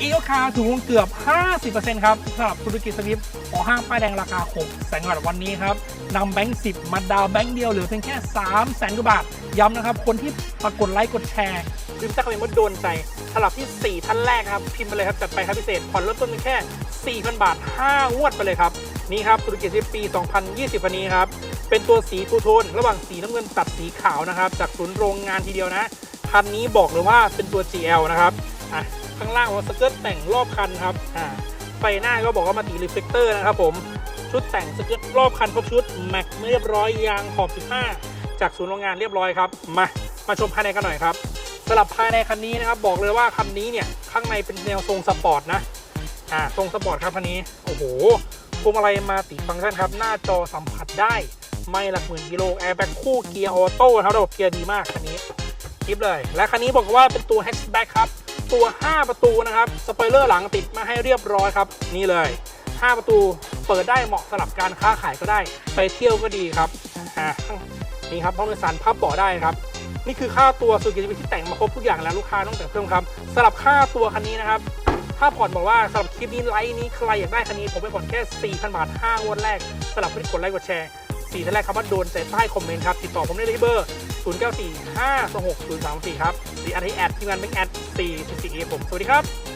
อีโอคาถูกลงเกือบ 50%ครับสำหรับธุรกิจสวิฟของห้างป้ายแดงราคา6แสนกว่าบาทวันนี้ครับนำแบงค์ 10 มาดาวแบงค์เดียวเหลือเพียงแค่3แสนกว่าบาท ย้ำนะครับ คนที่มากดไลค์กดแชร์พิมพ์แจ้คอมเมนต์ว่าโดนใจสำหรับที่ 4 ท่านแรกครับ พิมพ์ไปเลยครับ จัดไปครับพิเศษผ่อนเริ่มต้นเพียงแค่ 4,000 บาท 5 งวดไปเลยครับ นี่ครับธุรกิจที่ปี 2020 วันนี้ครับเป็นตัวสีทูโทนระหว่างสีน้ำเงินตัดสีขาวนะครับจากศูนย์โรงงานทีเดียวนะคันนี้บอกเลยว่าเป็นตัว GL นะครับอะ ข้างล่างว่าสเกิร์ตแต่งรอบคันครับอ่าไฟหน้าก็บอกว่ามาติรีเฟกเตอร์นะครับผมชุดแต่งสเกิร์ตรอบคันครบชุดแม็กเรียบร้อยยางขอบ 15 จากศูนย์โรงงานเรียบร้อยครับมามาชมภายในกันหน่อยครับสำหรับภายในคันนี้นะครับบอกเลยว่าคันนี้เนี่ยข้างในเป็นแนวทรงสปอร์ตนะอ่าทรงสปอร์ตครับคันนี้โอ้โหพวงมาลัยมาติดฟังก์ชันครับ หน้าจอสัมผัสได้ไม่หลักหมื่นกิโลแอร์แบ็กคู่เกียร์ออโต้ครับระบบเกียร์ดีมากคันนี้คลิปเลย และคันนี้บอกว่าเป็นตัวแฮชแบ็กครับ ตัว 5 ประตูนะครับสปอยเลอร์หลังติดมาให้เรียบร้อยครับ นี่เลย 5 ประตูเปิดได้เหมาะสำหรับการค้าขายก็ได้ ไปเที่ยวก็ดีครับอ่านี่ครับห้องโดยสารพับเบาะได้ครับนี่คือค่าตัวสุกิจวิที่แต่งมาครบทุกอย่างแล้วลูกค้าต้องแต่งเพิ่มครับสำหรับค่าตัวคันนี้นะครับถ้าผ่อนบอกว่าสำหรับคลิปนี้ไลฟ์นี้ใครอยากได้คันนี้ผมไปผ่อนแค่ 4,000 บาท5งวดแรกสำหรับผู้ที่กดไลค์กดแชร์ 4ท่านแรกครับว่าโดนใส่ใต้คอมเมนต์ครับติดต่อผมได้เลยที่เบอร์ 0 9 4 5 2 6 0 3 4 ครับหรืออันที่แอดทีมงานเป็นแอด4 4 4ผมสวัสดีครับ